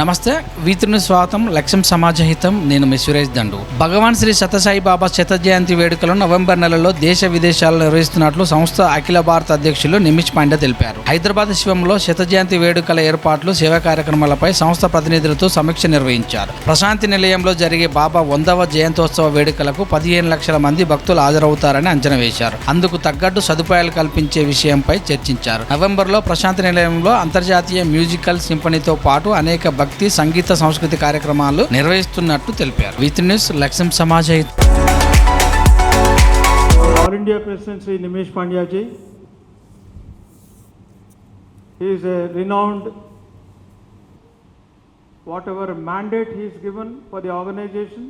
నమస్తే వీతుని స్వాతం లక్ష్యం సమాజహితం నేను మీ సురేష్ దండు. భగవాన్ శ్రీ సత్యసాయి బాబా శత జయంతి వేడుకలను నవంబర్ నెలలో దేశ విదేశాల్లో నిర్వహిస్తున్నట్లు సంస్థ అఖిల భారత అధ్యక్షులు నిమిష్ పాండే తెలిపారు. హైదరాబాద్ శివంలో శత జయంతి వేడుకల ఏర్పాట్లు సేవా కార్యక్రమాలపై సంస్థ ప్రతినిధులతో సమీక్ష నిర్వహించారు. ప్రశాంతి నిలయంలో జరిగే బాబా వందవ జయంతోత్సవ వేడుకలకు పదిహేను లక్షల మంది భక్తులు హాజరవుతారని అంచనా వేశారు. అందుకు తగ్గట్టు సదుపాయాలు కల్పించే విషయంపై చర్చించారు. నవంబర్లో ప్రశాంతి నిలయంలో అంతర్జాతీయ మ్యూజికల్ సింఫనీతో పాటు అనేక భక్తి సంగీత సంస్కృతి కార్యక్రమాలు నిర్వహిస్తున్నట్టు తెలిపారు విత్ న్యూస్ లక్ష్యం Samaj All India President Sri Nimesh Pandya ji. He is a renowned, whatever mandate he is given for the organization,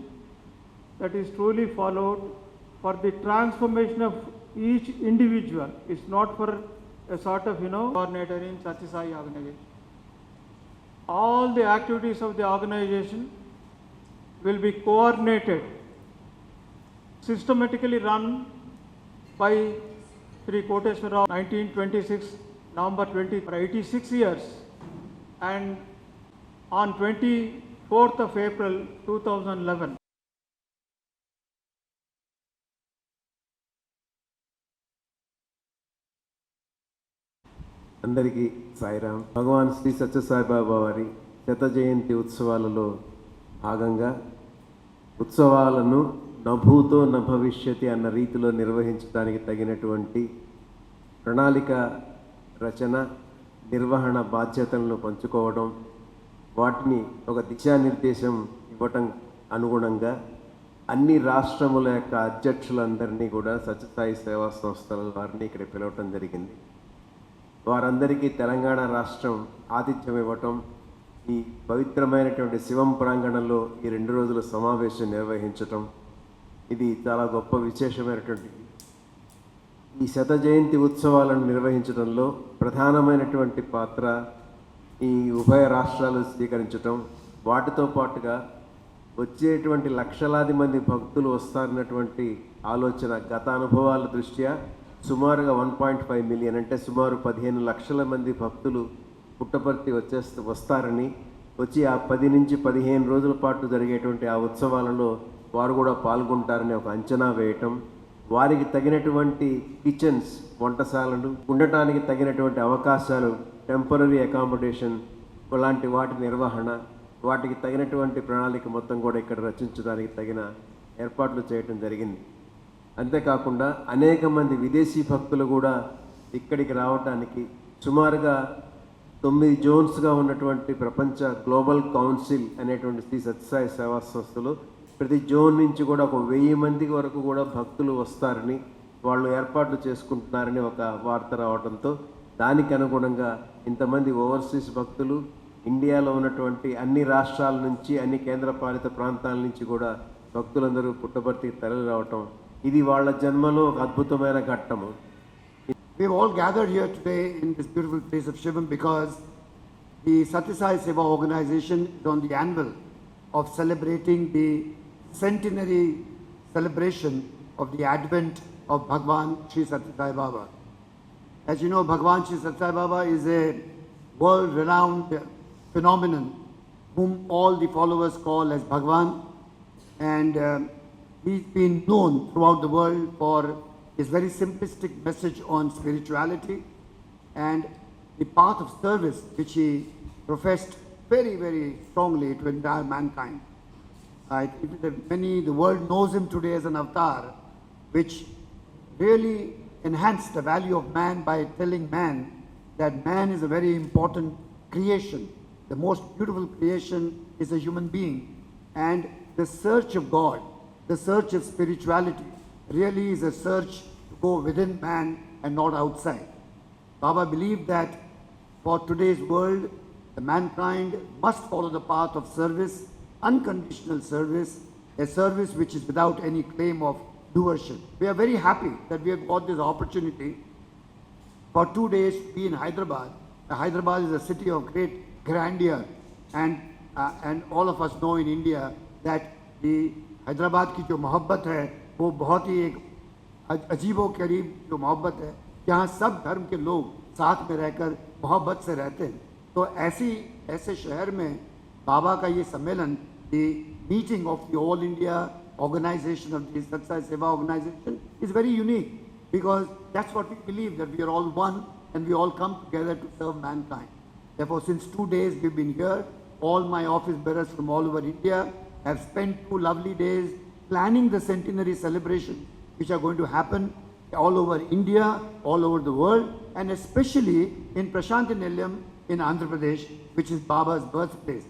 that is truly followed for the transformation of each individual. It's not for a sort of, you know, coordinator in Satyasai organization. All the activities of the organization will be coordinated, systematically run by Sri Koteshwar Rao, 1926, November 20, for 86 years. And on 24th of April 2011, అందరికీ సాయిరామ్ భగవాన్ శ్రీ సత్యసాయిబాబా వారి శత జయంతి ఉత్సవాలలో భాగంగా ఉత్సవాలను నభూతో న భవిష్యతి అన్న రీతిలో నిర్వహించడానికి తగినటువంటి ప్రణాళిక రచన నిర్వహణ బాధ్యతలను పంచుకోవడం వాటిని ఒక దిశానిర్దేశం ఇవ్వటం అనుగుణంగా అన్ని రాష్ట్రముల యొక్క అధ్యక్షులందరినీ కూడా సత్యసాయి సేవా సంస్థల వారిని ఇక్కడ పిలవటం జరిగింది. వారందరికీ తెలంగాణ రాష్ట్రం ఆతిథ్యం ఇవ్వటం ఈ పవిత్రమైనటువంటి శివం ప్రాంగణంలో ఈ రెండు రోజుల సమావేశం నిర్వహించటం ఇది చాలా గొప్ప విశేషమైనటువంటి ఈ శత జయంతి ఉత్సవాలను నిర్వహించడంలో ప్రధానమైనటువంటి పాత్ర ఈ ఉభయ రాష్ట్రాలు స్వీకరించటం వాటితో పాటుగా వచ్చేటువంటి లక్షలాది మంది భక్తులు వస్తారన్నటువంటి ఆలోచన గత అనుభవాల దృష్ట్యా సుమారుగా వన్ పాయింట్ ఫైవ్ మిలియన్ అంటే సుమారు పదిహేను లక్షల మంది భక్తులు పుట్టపర్తి వచ్చేస్తే వస్తారని వచ్చి ఆ పది నుంచి పదిహేను రోజుల పాటు జరిగేటువంటి ఆ ఉత్సవాలలో వారు కూడా పాల్గొంటారని ఒక అంచనా వేయటం వారికి తగినటువంటి కిచెన్స్ వంటశాలలు ఉండటానికి తగినటువంటి అవకాశాలు టెంపరీ అకామిడేషన్ లాంటి వాటి నిర్వహణ వాటికి తగినటువంటి ప్రణాళిక మొత్తం కూడా ఇక్కడ రచించడానికి తగిన ఏర్పాట్లు చేయటం జరిగింది. అంతేకాకుండా అనేక మంది విదేశీ భక్తులు కూడా ఇక్కడికి రావటానికి సుమారుగా తొమ్మిది జోన్స్గా ఉన్నటువంటి ప్రపంచ గ్లోబల్ కౌన్సిల్ అనేటువంటి శ్రీ సత్యసాయి సేవా సంస్థలు ప్రతి జోన్ నుంచి కూడా ఒక వెయ్యి మంది వరకు కూడా భక్తులు వస్తారని వాళ్ళు ఏర్పాట్లు చేసుకుంటున్నారని ఒక వార్త రావడంతో దానికి అనుగుణంగా ఇంతమంది ఓవర్సీస్ భక్తులు ఇండియాలో ఉన్నటువంటి అన్ని రాష్ట్రాల నుంచి అన్ని కేంద్రపాలిత ప్రాంతాల నుంచి కూడా భక్తులందరూ పుట్టబర్తికి తరలి రావటం ఇది వాళ్ళ జన్మలో ఒక అద్భుతమైన ఘట్టము We've all gathered here today in this beautiful place of Shivam because the Satyasai Seva organization is on the anvil of celebrating the centenary celebration of the advent of Bhagwan Sri Satyasai Baba. As you know, Bhagwan Sri Satyasai Baba is a world-renowned phenomenon whom all the followers call as Bhagwan and um, he's been known throughout the world for his very simplistic message on spirituality and the path of service which he professed very, very strongly to entire mankind. I think that many, the world knows him today as an avatar, which really enhanced the value of man by telling man that man is a very important creation. The most beautiful creation is a human being. And the search of God, the search of spirituality, really is a search to go within man and not outside. Baba believed that for today's world, the mankind must follow the path of service, unconditional service, a service which is without any claim of doership. We are very happy that we have got this opportunity for two days to be in Hyderabad. Uh, Hyderabad is a city of great grandeur, and uh, and all of us know in India that कि हैदराबाद की जो मोहब्बत है, वो बहुत ही एक अजीब करीब जो मोहब्बत है। यहाँ सब धर्म के लोग साथ में रहकर मोहब्बत से रहते हैं। तो ऐसी, ऐसे शहर में बाबा का ये सम्मेलन कि meeting of the all India organisation of the Satta Seva organisation is very unique because that's what we believe that we are all one and we all come together to serve mankind since two days we been here all my office bearers from all over India have spent two lovely days planning the centenary celebration which are going to happen all over India, all over the world, and especially in Prashanti Nilayam in Andhra Pradesh, which is Baba's birthplace.